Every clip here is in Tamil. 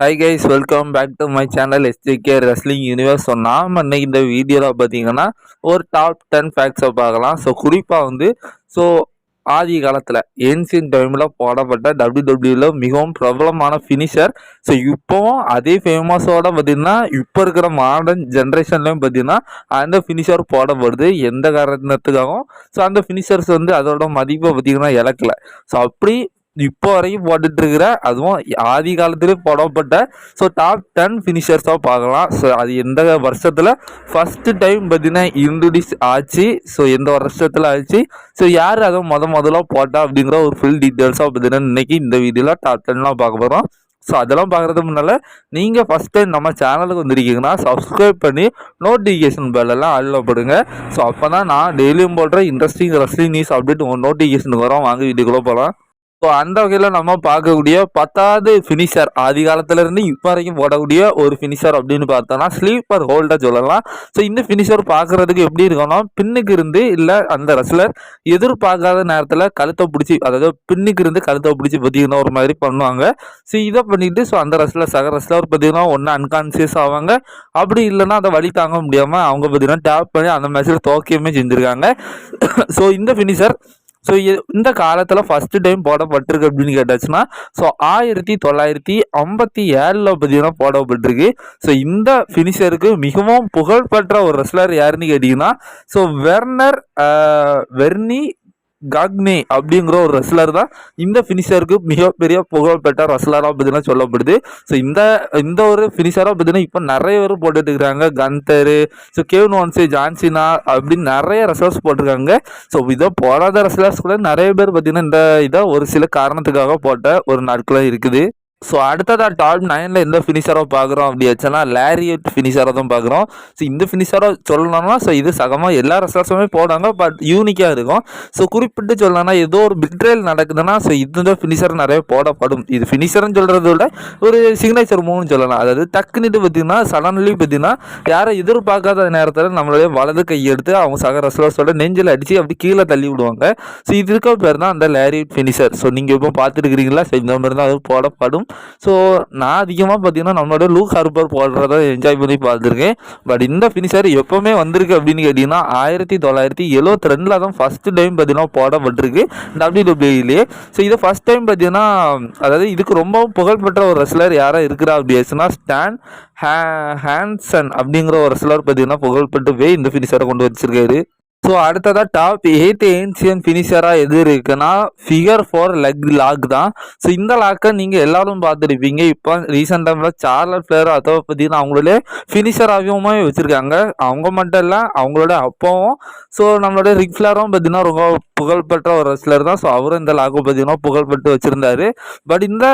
Hi guys welcome back to my channel SDK wrestling universe சொன்னால் நம்ம இன்னைக்கு இந்த வீடியோவில் பார்த்தீங்கன்னா ஒரு டாப் டென் ஃபேக்ட்ஸை பார்க்கலாம். ஸோ குறிப்பாக வந்து ஸோ ஆதி காலத்தில் ஏன்சியன் டைமில் போடப்பட்ட டபிள்யூடபிள்யூவில் மிகவும் பிரபலமான ஃபினிஷர் ஸோ இப்போவும் அதே ஃபேமஸோட பார்த்திங்கன்னா இப்போ இருக்கிற மாடர்ன் ஜென்ரேஷன்லேயும் பார்த்தீங்கன்னா அந்த ஃபினிஷர் போடப்படுது. எந்த காரணத்துக்காகவும்? ஸோ அந்த ஃபினிஷர்ஸ் வந்து அதோட மதிப்பை பார்த்தீங்கன்னா இழக்கல. ஸோ அப்படி இப்போ வரைக்கும் போட்டுட்ருக்கிற அதுவும் ஆதி காலத்துலேயும் போடப்பட்ட ஸோ டாப் டென் ஃபினிஷர்ஸாக பார்க்கலாம். ஸோ அது எந்த வருஷத்தில்? ஃபஸ்ட்டு டைம் பார்த்தீங்கன்னா இன்ட்ரடியூஸ் ஆச்சு. ஸோ எந்த வருஷத்தில் ஆச்சு? ஸோ யார் அதை முத முதல்ல போட்டா அப்படிங்கிற ஒரு ஃபுல் டீட்டெயில்ஸாக பார்த்தீங்கன்னா இன்றைக்கி இந்த வீடியோவில் டாப் டென்லாம் பார்க்க போகிறோம் ஸோ அதெல்லாம் பார்க்குறது முன்னால் நீங்கள் ஃபஸ்ட் டைம் நம்ம சேனலுக்கு வந்திருக்கீங்கன்னா சப்ஸ்கிரைப் பண்ணி நோட்டிஃபிகேஷன் பெல்லெல்லாம் ஆளில் போடுங்க. ஸோ அப்போ தான் நான் டெய்லியும் போடுற இன்ட்ரெஸ்டிங் ரெஸ்லிங் நியூஸ் அப்டேட் உங்கள் நோட்டிஃபிகேஷனுக்கு வரோம். வாங்க வீட்டுக்குள்ளே போகலாம் ஸோ அந்த வகையில் நம்ம பார்க்கக்கூடிய பத்தாவது ஃபினிஷர் ஆதி காலத்துலேருந்து இப்போ வரைக்கும் போடக்கூடிய ஒரு ஃபினிஷர் அப்படின்னு பார்த்தோம்னா ஸ்லீப்பர் ஹோல்டாக சொல்லலாம். ஸோ இந்த ஃபினிஷர் பார்க்குறதுக்கு எப்படி இருக்கணும்? பின்னுக்கு இருந்து இல்லை அந்த ரெஸ்லர் எதிர்பார்க்காத நேரத்தில் கழுத்தை பிடிச்சி அதாவது பின்னுக்கு இருந்து கழுத்தை பிடிச்சி பார்த்தீங்கன்னா ஒரு மாதிரி பண்ணுவாங்க. ஸோ இதை பண்ணிட்டு ஸோ அந்த ரெஸ்லர் சக ரெஸ்லர் பார்த்தீங்கன்னா ஒன்று அன்கான்சியஸ் ஆவாங்க. அப்படி இல்லைன்னா அதை வழி தாங்க முடியாமல் அவங்க பார்த்தீங்கன்னா டேப் பண்ணி அந்த மேட்ச்சில் தோக்கியமே செஞ்சுருக்காங்க. ஸோ இந்த ஃபினிஷர் ஸோ இந்த காலத்தில் ஃபஸ்ட்டு டைம் போடப்பட்டிருக்கு அப்படின்னு கேட்டாச்சுன்னா ஸோ ஆயிரத்தி தொள்ளாயிரத்தி ஐம்பத்தி ஏழில் பார்த்தீங்கன்னா போடப்பட்டிருக்கு. ஸோ இந்த ஃபினிஷருக்கு மிகவும் புகழ்பெற்ற ஒரு ரெஸ்லர் யாருன்னு கேட்டிங்கன்னா ஸோ வெர்னர் வெர்னி காக்னி அப்படிங்கிற ஒரு ரெஸ்லர் தான். இந்த ஃபினிஷருக்கு மிகப்பெரிய புகழ்பெற்ற ரெஸ்லராக பார்த்தீங்கன்னா சொல்லப்படுது. ஸோ இந்த இந்த ஒரு ஃபினிஷராக பார்த்தீங்கன்னா இப்போ நிறைய பேர் போட்டுட்டு இருக்கிறாங்க கந்தரு so Kevin Owens John Cena அப்படின்னு நிறைய ரெஸ்லர்ஸ் போட்டிருக்காங்க. ஸோ இதை போடாத ரெஸ்லர்ஸ் கூட நிறைய பேர் பார்த்தீங்கன்னா இந்த இதை ஒரு சில காரணத்துக்காக போட்ட ஒரு நாட்களாக இருக்குது. ஸோ அடுத்ததாக டாப் நைனில் எந்த ஃபினிஷரோ பார்க்குறோம் அப்படி வச்சோன்னா லேரியட் ஃபினிஷரை தான் பார்க்குறோம் ஸோ இந்த ஃபினிஷரோ சொல்லணும்னா ஸோ இது சகமாக எல்லா ரெசல்ட்ஸுமே போடாங்க பட் யூனிக்காக இருக்கும். ஸோ குறிப்பிட்டு சொல்லணும்னா ஏதோ ஒரு பிட்ரேல் நடக்குதுன்னா ஸோ இந்த ஃபினிஷர் நிறைய போடப்படும். இது ஃபினிஷர்னு சொல்கிறத விட ஒரு சிக்னேச்சர் மூவ்னு சொல்லலாம். அதாவது டக்குனிட்டு பார்த்தீங்கன்னா சடன்லி பார்த்தீங்கன்னா யாரை எதிர்பார்க்காத நேரத்தில் நம்மளுடைய வலது கை எடுத்து அவங்க சக ரெஸ்லர்ஸோட நெஞ்சில் அடித்து அப்படி கீழே தள்ளி விடுவாங்க. ஸோ இதுக்கு பேர் தான் அந்த லேரியட் ஃபினிஷர் ஸோ நீங்கள் இப்போ பார்த்துருக்கிறீங்களா? ஸோ இந்த மாதிரி தான் அது போடப்படும். ஸோ நான் அதிகமாக பார்த்தீங்கன்னா நம்மளோட லூக் ஹார்பர் போடுறத என்ஜாய் பண்ணி பார்த்துருக்கேன் பட் இந்த ஃபினிஷர் எப்போவுமே வந்திருக்கு அப்படின்னு கேட்டிங்கன்னா ஆயிரத்தி தொள்ளாயிரத்தி எழுவத்தி ரெண்டில் தான் ஃபஸ்ட்டு டைம் பார்த்தீங்கன்னா போடப்பட்டிருக்கு. டபிள்யூடபிள்யூலேயே ஸோ இதை ஃபஸ்ட் டைம் பார்த்தீங்கன்னா அதாவது இதுக்கு ரொம்ப புகழ்பெற்ற ஒரு ரெஸ்லர் யாராக இருக்கிறா அப்படின்னா ஸ்டான் ஹே ஹேன்சன் அப்படிங்கிற ஒரு ரெஸ்லர் பார்த்தீங்கன்னா புகழ்பெற்று போய் இந்த ஃபினிஷரை கொண்டு வச்சிருக்காரு. ஸோ அடுத்ததாக டாப் எயித் ஏன்சியன் ஃபினிஷராக எது இருக்குன்னா ஃபிகர் ஃபோர் லெக் லாக் தான். ஸோ இந்த லாக்கை நீங்கள் எல்லாரும் பார்த்துருப்பீங்க. இப்போ ரீசெண்ட் டைமில் சார்லட் பிளேயர் அதை பார்த்தீங்கன்னா அவங்களே ஃபினிஷராகவும் வச்சுருக்காங்க. அவங்க மட்டும் இல்லை அவங்களோட அப்பாவும் ஸோ நம்மளோட ரிக் ஃபிளரும் பார்த்தீங்கன்னா ரொம்ப புகழ்பெற்ற ஒரு ரெஸ்லர் தான். ஸோ அவரும் இந்த லாகோ பார்த்தீங்கன்னா புகழ்பெற்று வச்சுருந்தாரு. பட் இந்த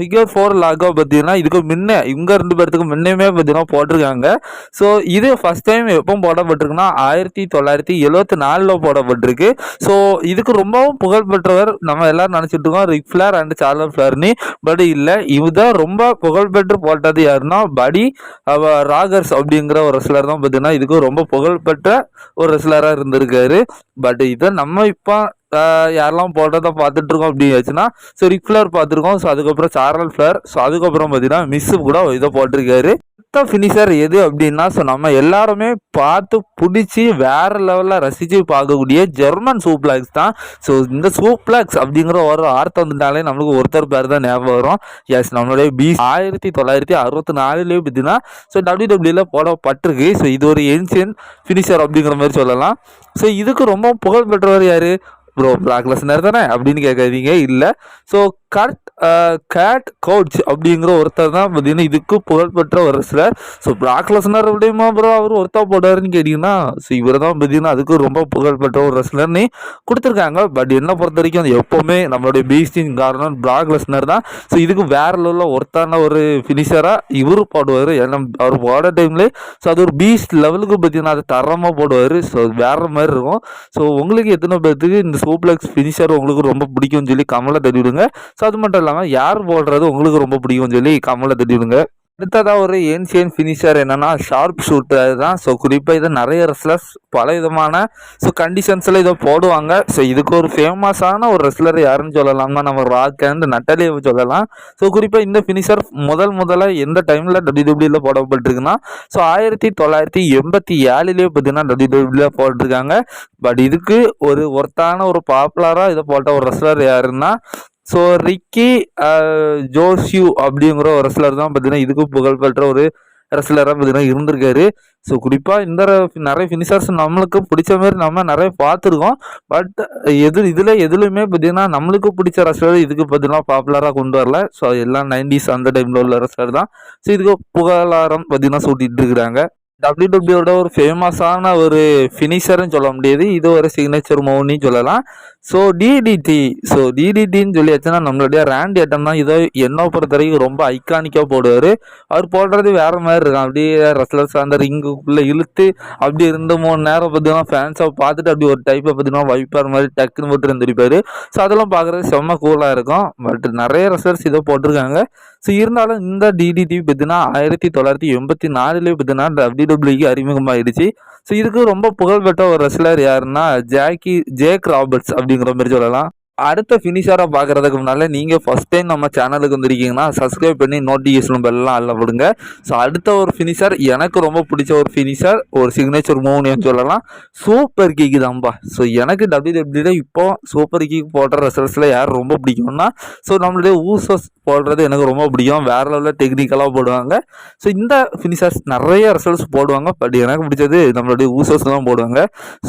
ஃபிகர் ஃபோர் லாகோ பார்த்தீங்கன்னா இதுக்கு முன்னே இவங்க ரெண்டு பேர்த்துக்கு முன்னையுமே பார்த்தீங்கன்னா போட்டிருக்காங்க. ஸோ இது ஃபஸ்ட் டைம் எப்போ போடப்பட்டிருக்குன்னா ஆயிரத்தி தொள்ளாயிரத்தி எழுபத்தி நாலில் போடப்பட்டிருக்கு. ஸோ இதுக்கு ரொம்பவும் புகழ்பெற்றவர் நம்ம எல்லாரும் நினச்சிட்டு இருக்கோம். ரிக் ஃபிளர் அண்ட் சார்லர் ஃபிளர்னி பட் இல்லை இதுதான் ரொம்ப புகழ்பெற்று போட்டது யாருன்னா படி ராகர்ஸ் அப்படிங்கிற ஒரு ரெஸ்லர் தான் பார்த்தீங்கன்னா இதுக்கு ரொம்ப புகழ்பெற்ற ஒரு ரெஸ்லராக இருந்திருக்காரு. பட் இதை நம்ம இப்போ யாரெல்லாம் போட்டதை பார்த்துட்டு இருக்கோம் அப்படின்னு வச்சுன்னா ஸோ ரிக் ஃபிளர் பார்த்துருக்கோம். ஸோ அதுக்கப்புறம் சாரல் ஃபிளர் ஸோ அதுக்கப்புறம் பார்த்தீங்கன்னா மிஸ்ஸு கூட இதை போட்டிருக்காரு. அடுத்த ஃபினிஷர் எது அப்படின்னா ஸோ நம்ம எல்லாருமே பார்த்து பிடிச்சி வேற லெவலில் ரசித்து பார்க்கக்கூடிய ஜெர்மன் சூப்ளாக்ஸ் தான். ஸோ இந்த சூப்ளாக்ஸ் அப்படிங்கிற ஒரு வார்த்தை வந்துட்டாலே நம்மளுக்கு ஒருத்தர் பேர் தான் ஞாபகம் வரும். எஸ் நம்மளுடைய பி ஆயிரத்தி தொள்ளாயிரத்தி அறுபத்தி நாலுலேயே பார்த்தீங்கன்னா ஸோ டபிள்யூ டபிள்யூல போடப்பட்டிருக்கு. ஸோ இது ஒரு ஏன்சியன் ஃபினிஷர் அப்படிங்கிற மாதிரி சொல்லலாம். ஸோ இதுக்கு ரொம்ப புகழ் பெற்றவர் யார்? ப்ரோ பிளாக் லெஸ்னர் தானே அப்படின்னு கேட்காதீங்க. இல்லை. ஸோ கர்ட் கேட் கவுச் அப்படிங்கிற ஒருத்தர் தான் பார்த்தீங்கன்னா இதுக்கு புகழ்பெற்ற ஒரு ரெஸ்லர் ஸோ பிளாக் லெசனர் அப்படியுமா ப்ரோ அவர் ஒருத்தா போடுறாருன்னு கேட்டிங்கன்னா ஸோ இவர் தான் பார்த்தீங்கன்னா அதுக்கு ரொம்ப புகழ்பெற்ற ஒரு ரெஸ்லர்னு கொடுத்துருக்காங்க. பட் என்ன பொறுத்த வரைக்கும் அது எப்போவுமே நம்மளுடைய பீஸ்டின் காரணம் பிளாக் தான். ஸோ இதுக்கு வேற லெவலில் ஒருத்தான ஒரு ஃபினிஷராக இவர் போடுவார். ஏன்னா அவர் போட டைம்லேயே ஸோ அது ஒரு பீஸ்ட் லெவலுக்கு பார்த்தீங்கன்னா அது தரமாக போடுவார். ஸோ வேற மாதிரி இருக்கும். ஸோ உங்களுக்கு எத்தனை பேர்த்துக்கு இந்த சூப்ளெக்ஸ் ஃபினிஷர் உங்களுக்கு ரொம்ப பிடிக்கும்னு சொல்லி கமலை தட்டி விடுங்க ஸோ அது மட்டும் இல்லாமல் யார் போடுறது உங்களுக்கு ரொம்ப பிடிக்கும்னு சொல்லி கமலை தட்டி விடுங்க ஒரு ஏன்சியன் ஃபினிஷர் என்னென்னா ஷார்ப் ஷூட்டர் தான் ஸோ குறிப்பாக இதை நிறைய ரெஸ்லர்ஸ் பல விதமான ஸோ கண்டிஷன்ஸில் இதை போடுவாங்க. ஸோ இதுக்கு ஒரு ஃபேமஸான ஒரு ரெஸ்லர் யாருன்னு சொல்லலாம்னா நம்ம ராக் அண்ட் நட்டலியை சொல்லலாம். ஸோ குறிப்பாக இந்த ஃபினிஷர் முதல் முதல்ல எந்த டைமில் டபிள்யூடபிள்யூல போடப்பட்டிருக்குன்னா ஸோ ஆயிரத்தி தொள்ளாயிரத்தி எண்பத்தி ஏழுலேயே பார்த்தீங்கன்னா டபிள்யூடபிள்யூல போட்டிருக்காங்க. பட் இதுக்கு ஒரு ஒர்த்தான ஒரு பாப்புலராக இதை போட்ட ஒரு ரெஸ்லர் யாருன்னா ஸோ ரிக்கி ஜோஷியூ அப்படிங்கிற ஒரு ரெஸ்லர் தான் பார்த்தீங்கன்னா இதுக்கு புகழ்பெற்ற ஒரு ரெஸ்லராக பார்த்தீங்கன்னா இருந்திருக்காரு. ஸோ குறிப்பாக இந்த நிறைய ஃபினிஷர்ஸ் நம்மளுக்கு பிடிச்ச மாதிரி நம்ம நிறைய பார்த்துருக்கோம். பட் எது இதில் எதுலையுமே பார்த்தீங்கன்னா நம்மளுக்கு பிடிச்ச ரெஸ்லர் இதுக்கு பார்த்தீங்கன்னா பாப்புலராக கொண்டு வரல. ஸோ எல்லாம் நைன்டிஸ் அந்த டைமில் உள்ள ரெஸ்லர் தான். ஸோ இதுக்கு புகழாரம் பார்த்தீங்கன்னா சூட்டிகிட்டு இருக்கிறாங்க. டபிள்யூடபிள்யூட ஒரு ஃபேமஸான ஒரு ஃபினிஷர்னு சொல்ல முடியாது. இது ஒரு சிக்னேச்சர் மூவ்னு சொல்லலாம். ஸோ டிடிடி ஸோ டிடிடின்னு சொல்லியாச்சுன்னா நம்மளுடைய ரேண்ட் ஐட்டம் தான். இதோ என்ன பொறுத்த வரைக்கும் ரொம்ப ஐக்கானிக்காக போடுவார். அவர் போடுறது வேறு மாதிரி இருக்கும். அப்படியே ரெஸ்லர்ஸ் அந்த ரிங்குக்குள்ளே இழுத்து அப்படி இருந்த மூணு நேரம் பார்த்தீங்கன்னா ஃபேன்ஸை பார்த்துட்டு அப்படி ஒரு டைப்பை பார்த்தீங்கன்னா வைப்பார் மாதிரி டக்குன்னு போட்டு இருந்திருப்பார். ஸோ அதெல்லாம் பார்க்குறது செம்ம கூலாக இருக்கும். பட் நிறைய ரெஸ்லர்ஸ் இதை போட்டிருக்காங்க. ஸோ இருந்தாலும் இந்த டிடிடி பார்த்தீங்கன்னா ஆயிரத்தி தொள்ளாயிரத்தி எண்பத்தி நாலுலேயே பார்த்தீங்கன்னா டபிள்யூடபிள்யூக்கு அறிமுகமாகிடுச்சு ஸோ இதுக்கு ரொம்ப புகழ்பெற்ற ஒரு ரெஸ்லர் யாருன்னா ஜாக்கி ஜேக் ராபர்ட்ஸ் அப்படிங்கிற மாதிரி சொல்லலாம். அடுத்த ஃபினிஷராக பார்க்குறதுக்கு முன்னால் நீங்கள் ஃபஸ்ட் டைம் நம்ம சேனலுக்கு வந்திருக்கீங்கன்னா சப்ஸ்கிரைப் பண்ணி நோட்டிஃபிகேஷன் பெல்லாம் அல்ல விடுங்க ஸோ அடுத்த ஒரு ஃபினிஷர் எனக்கு ரொம்ப பிடிச்ச ஒரு ஃபினிஷர் ஒரு சிக்னேச்சர் மூவ்னு சொல்லலாம். சூப்பர் கீக்கு தான்ப்பா ஸோ எனக்கு டபிள்யூடபிள்யூல இப்போ சூப்பர் கீக் போடுற ரெசல்ட்ஸில் யார் ரொம்ப பிடிக்கும்னா ஸோ நம்மளுடைய ஊசஸ் போடுறது எனக்கு ரொம்ப பிடிக்கும். வேறு லெவலில் டெக்னிக்கலாக போடுவாங்க. ஸோ இந்த ஃபினிஷர்ஸ் நிறைய ரிசல்ட்ஸ் போடுவாங்க. பட் எனக்கு பிடிச்சது நம்மளுடைய ஊசஸ் தான் போடுவாங்க.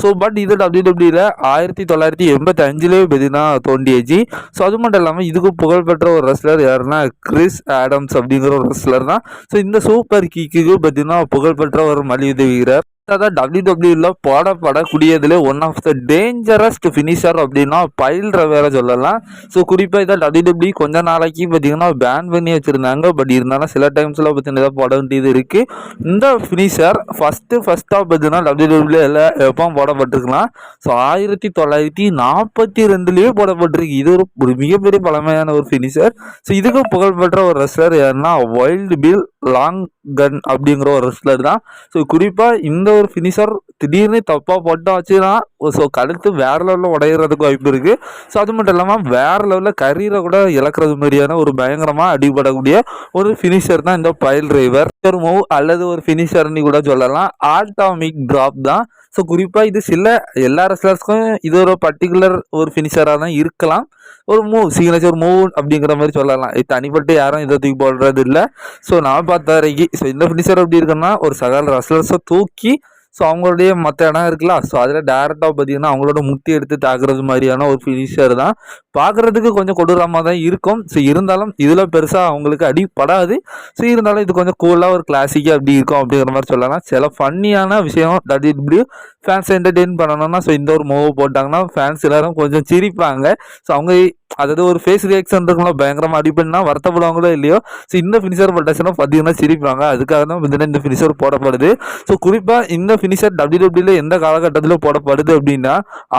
ஸோ பட் இது டபிள்யூ டபிள்யூல ஆயிரத்தி தொள்ளாயிரத்தி எண்பத்தஞ்சிலே அஞ்சுலேயே பார்த்தீங்கன்னா தோண்டியாச்சு. ஸோ அது மட்டும் இல்லாமல் இதுக்கு புகழ்பெற்ற ஒரு ரெஸ்லர் யாருன்னா கிறிஸ் ஆடம்ஸ் அப்படிங்கிற ஒரு ரெஸ்லர் தான். ஸோ இந்த சூப்பர் கீக்கு பார்த்தீங்கன்னா புகழ்பெற்ற ஒரு மலிவு வீரர் அதான் டபிள்யூ டபிள்யூல போடப்படக்கூடியதுல one of the dangerousest finisher அப்படின்னா பைல் வேற சொல்லலாம். ஸோ குறிப்பாக இதை டபிள்யூ டபிள்யூ கொஞ்ச நாளைக்கு பார்த்தீங்கன்னா பேன் பண்ணி வச்சுருந்தாங்க. பட் இருந்தாலும் சில டைம்ஸில் பார்த்தீங்கன்னா போட வேண்டியது இருக்குது இந்த ஃபினிஷர் ஃபஸ்ட்டு ஃபஸ்ட்டாக பார்த்தீங்கன்னா டபிள்யூ டபிள்யூல எப்போ போடப்பட்டிருக்கலாம். ஸோ ஆயிரத்தி தொள்ளாயிரத்தி நாற்பத்தி ரெண்டுலேயே போடப்பட்டிருக்கு. இது ஒரு ஒரு மிகப்பெரிய பழமையான ஒரு ஃபினிஷர் ஸோ இதுக்கு புகழ்பெற்ற ஒரு ரெஸ்லர் யாருன்னா வைல்டு பில் லாங் கன் அப்படிங்கிற ஒரு ரெஸ்லர் தான். ஸோ குறிப்பாக இந்த ஒரு ஃபினிஷர் திடீர்னு தப்பாக போட்டாச்சுன்னா ஸோ கழுத்து வேறு லெவலில் உடையிறதுக்கு வாய்ப்பு இருக்குது ஸோ அது மட்டும் இல்லாமல் வேறு லெவலில் கரீரை கூட இழக்கிறது மாதிரியான ஒரு பயங்கரமாக அடிபடக்கூடிய ஒரு ஃபினிஷர் தான் இந்த பைல் டிரைவர் ஒரு மூவ் அல்லது ஒரு ஃபினிஷர்னு கூட சொல்லலாம். ஆட்டாமிக் ட்ராப் தான் ஸோ குறிப்பாக இது சில எல்லா ரெஸ்லர்ஸ்க்கும் இது ஒரு பர்டிகுலர் ஒரு ஃபினிஷராக தான் இருக்கலாம். ஒரு மூவ் சிக்னேச்சர் மூவ் அப்படிங்கிற மாதிரி சொல்லலாம். இது தனிப்பட்டு யாரும் இதை தூக்கி போடுறது இல்லை ஸோ நான் பார்த்த வரைக்கும் ஸோ இந்த ஃபினிஷர் எப்படி இருக்குன்னா ஒரு சகல ரெஸ்லர்ஸை தூக்கி ஸோ அவங்களுடைய மற்ற இடம் இருக்குல்ல? ஸோ அதில் டேரெக்டாக பார்த்தீங்கன்னா அவங்களோட முட்டி எடுத்து தாக்குறது மாதிரியான ஒரு ஃபினிஷர் தான். பார்க்குறதுக்கு கொஞ்சம் கொடூரமாக தான் இருக்கும். ஸோ இருந்தாலும் இதில் பெருசாக அவங்களுக்கு அடிப்படாது ஸோ இருந்தாலும் இது கொஞ்சம் கூலாக ஒரு கிளாசிக்காக அப்படி இருக்கும் அப்படிங்கிற மாதிரி சொல்லலாம். சில ஃபன்னியான விஷயம் டபிள்யூ ஃபேன்ஸ் என்டர்டெயின் பண்ணணும்னா ஸோ இந்த ஒரு மூவ் போட்டாங்கன்னா ஃபேன்ஸ் எல்லாரும் கொஞ்சம் சிரிப்பாங்க. ஸோ அவங்க அதாவது ஒரு ஃபேஸ் ரியாக்ஷன் இருக்குங்களா பயங்கரமாக அடிப்படனா வருத்தப்படுவாங்களோ இல்லையோ? ஸோ இந்த ஃபினிஷர் போட்டாச்சுன்னா பார்த்தீங்கன்னா சிரிப்பாங்க. அதுக்காக தான் பார்த்தீங்கன்னா இந்த ஃபினிஷர் போடப்படுது. ஸோ குறிப்பாக இந்த ஃபினிஷர் டபிள்யூ டபிள்யூல எந்த காலகட்டத்தில் போடப்படுது அப்படின்னா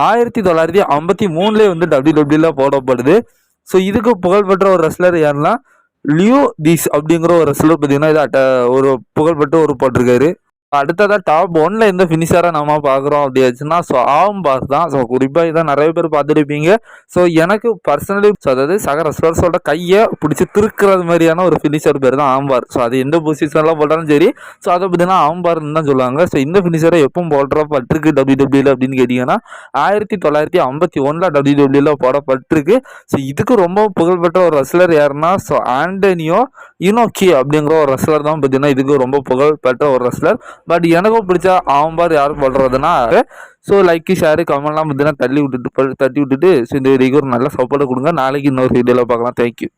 ஆயிரத்தி தொள்ளாயிரத்தி ஐம்பத்தி மூணுலேயே வந்து டபிள்யூ டபிள்யூல போடப்படுது. ஸோ இதுக்கு புகழ்பெற்ற ஒரு ரெஸ்லர் யாருன்னா லியோ தீஸ் அப்படிங்கிற ஒரு ரெஸ்லர் பார்த்தீங்கன்னா இது ஒரு புகழ்பெற்ற ஒரு போட்டிருக்காரு. அடுத்ததாக டாப் ஒன்ல எந்த ஃபினிஷராக நம்ம பார்க்குறோம் அப்படி ஆச்சுன்னா ஸோ ஆம்பார் தான். ஸோ குறிப்பாக இதான் நிறைய பேர் பார்த்துருப்பீங்க. ஸோ எனக்கு பர்சனலி அதாவது சக ரெஸ்லர்ஸோட கையை பிடிச்சி திருக்கிறது மாதிரியான ஒரு ஃபினிஷர் பேர் தான் ஆம்பார் ஸோ அது எந்த பொசிஷனில் போட்டாலும் சரி ஸோ அதை பார்த்தீங்கன்னா ஆம்பார்னு தான் சொல்லுவாங்க. ஸோ இந்த ஃபினிஷரை எப்போ போடுறப்பட்டிருக்கு டபிள்யூ டபிள்யூல அப்படின்னு கேட்டிங்கன்னா ஆயிரத்தி தொள்ளாயிரத்தி ஐம்பத்தி ஒன்றில் டபிள்யூ டபிள்யூல போடப்பட்டிருக்கு. ஸோ இதுக்கு ரொம்ப புகழ்பெற்ற ஒரு ரெஸ்லர் யாருன்னா ஸோ ஆண்டனியோ இனோக்கி அப்படிங்கிற ஒரு ரெஸ்லர் தான் பார்த்தீங்கன்னா இதுக்கு ரொம்ப புகழ்பெற்ற ஒரு ரெஸ்லர் பட் எனக்கும் பிடிச்சா அவன் பார் யாரும் போடுறதுன்னா ஸோ லைக்கு ஷேரு கமெண்ட்லாம் பார்த்தீங்கன்னா தள்ளி விட்டுட்டு தட்டி விட்டுட்டு ஸோ இந்த வீடியோக்கு ஒரு நல்ல சப்போர்ட்டை கொடுங்க. நாளைக்கு இன்னொரு வீடியோவில் பார்க்கலாம். தேங்க்யூ